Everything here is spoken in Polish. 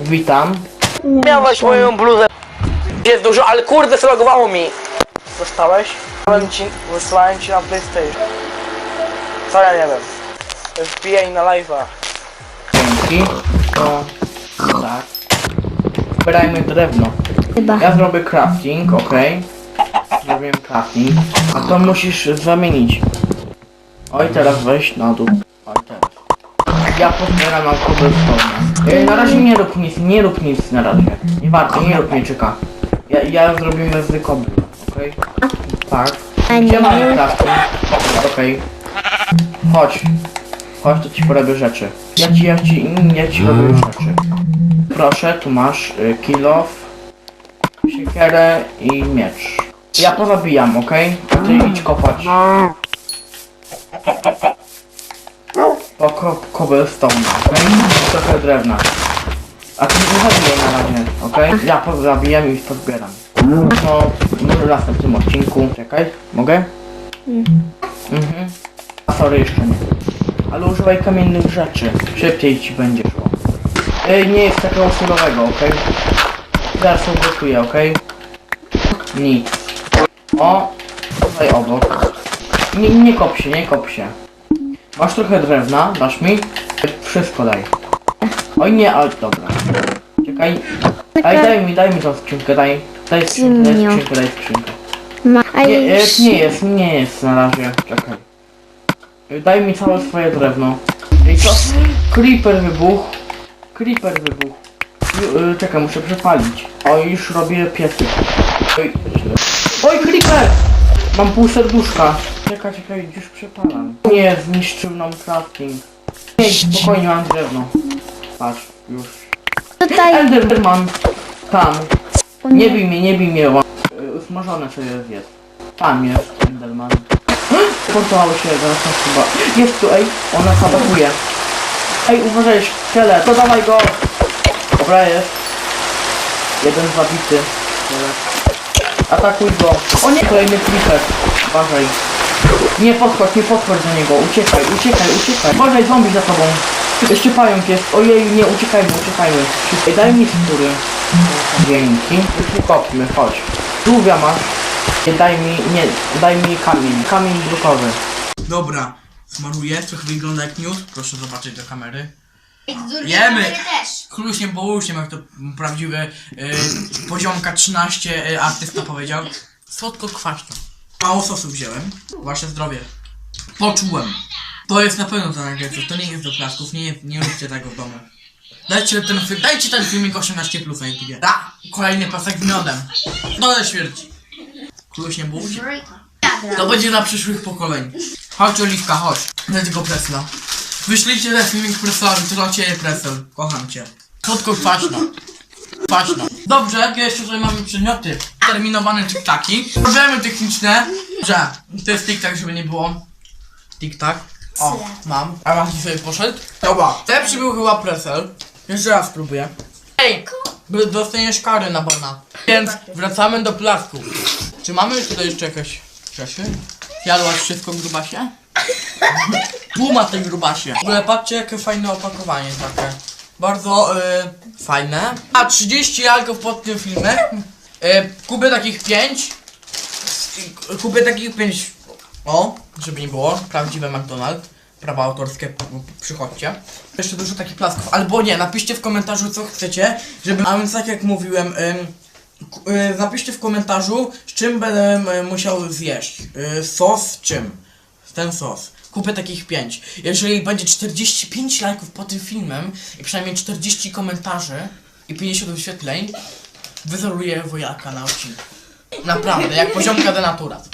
Witam. Miałeś moją bluzę. Jest dużo, ale kurde, zlogowało mi. Dostałeś? Wysłałem ci, wysłałem ci na PlayStation. Co ja nie wiem. Wbijaj na live'a. Dzięki. To tak. Zbierajmy drewno. Chyba. Ja zrobię crafting, ok. Zrobiłem crafting. A to musisz zamienić. Oj, teraz weź na dół. Oj, teraz. Ja pozbieram na cobblestone. E, Na razie nie rób nic, nie rób nic na razie. Nie warto, nie rób mieczyka. Ja, ja zrobimy z kobry, okej? Tak. A nie. Gdzie mamy crafting? Okej. Chodź. Chodź, to ci porobię rzeczy. Ja ci, ja ci, ja ci robię rzeczy. Proszę, tu masz y, kilof, siekierę i miecz. Ja pozabijam, okej? A ty idź kopać. Po ko cobblestone, okej? Trochę drewna. A ty nie zabijaj na razie, okej? Ja pozabijam i pozbieram. No, może w następnym odcinku. Czekaj, mogę? Mhm. A sorry, jeszcze nie. Ale używaj kamiennych rzeczy. Szybciej ci będzie szło. Ej, nie jest takiego surowego, okej? Zaraz ugotuję, okej? Nic. O, tutaj obok. Nie, nie kop się, nie kop się. Masz trochę drewna, dasz mi? Wszystko daj. Oj nie, ale dobra. Czekaj. Ej, daj mi, daj mi tą skrzynkę, daj. Daj skrzynkę, daj skrzynkę, daj skrzynkę. Ma, a Nie, już... nie jest, nie jest na razie. Czekaj. Daj mi całe swoje drewno. Ej, co? Creeper wybuchł. Creeper wybuchł. Ju- e, Czekaj, muszę przepalić. O, już robię piesy. Oj. Oj, creeper! Mam pół serduszka. Czekaj, czekaj, już przepalam. Nie, zniszczył nam crafting. Nie, spokojnie, mam drewno. Patrz, już. Tutaj... Enderman! Tam. Nie bij mnie, nie bij mnie, y, usmażone co jest. Tam jest Enderman. Portowało się, zaraz nas chyba. Jest tu, ej, ona sabotuje. Ej, uważaj, szkielet, to dawaj go! Dobra, jest. Jeden zabity. Atakuj go. O nie, kolejny creeper. Uważaj. Nie podchodź, nie podchodź do niego. Uciekaj, uciekaj, uciekaj. Uważaj, zombie za tobą. Jeszcze pająk jest. Ojej, nie, uciekajmy, uciekajmy. Ej, daj mi skóry. Dzięki. Kopmy, chodź. Żółwia masz. Nie, daj mi, nie, daj mi kamień. Kamień brukowy. Dobra, smaruję, trochę wygląda jak news. Proszę zobaczyć do kamery. Jemy! też. Klusiem połusiem, jak to prawdziwy y, poziomka 13 y, artysta powiedział. Słodko kwaśno. Mało sosu wziąłem. Wasze zdrowie. Poczułem. To jest na pewno to najlepsze. To nie jest do plasków. Nie, nie róbcie tego w domu. Dajcie ten, dajcie ten filmik 18 plus na YouTube. Da! Kolejny pasek z miodem. Dole śmierci. Kluśnie bułcie. To będzie dla przyszłych pokoleń. Chodź Oliwka, chodź. Daj tego Presla. Wyślijcie ten filmik Preslowi, to dla ciebie Presel. Kocham cię. Słodko kwaśno. Kwaśno. Dobrze, jakie jeszcze tutaj mamy przedmioty? Terminowane tiktaki. Problemy techniczne, że to jest tiktak, żeby nie było. Tiktak. O, mam. A Mati sobie poszedł. Dobra, lepszy był chyba Presel. Jeszcze raz spróbuję. Ej, dostaniesz karę na bana. Więc wracamy do plasku. Czy mamy tutaj jeszcze jakieś rzeczy? Jadłaś wszystko grubasie? Puma tej grubasie. W ogóle patrzcie jakie fajne opakowanie takie. Bardzo y, fajne. A 30 lalków pod tym filmem. Y, kupię takich 5. Kupię takich 5. O, żeby nie było. Prawdziwe McDonald's. Prawa autorskie, przychodźcie. Jeszcze dużo takich plasków. Albo nie, napiszcie w komentarzu co chcecie, żeby... A więc tak jak mówiłem, ym, y, napiszcie w komentarzu, z czym będę y, musiał zjeść. Y, sos z czym? Ten sos. Kupię takich 5. Jeżeli będzie 45 lajków pod tym filmem i przynajmniej 40 komentarzy i 50 wyświetleń, wyzoruję wojaka na odcinku. Naprawdę, jak poziomka denaturat.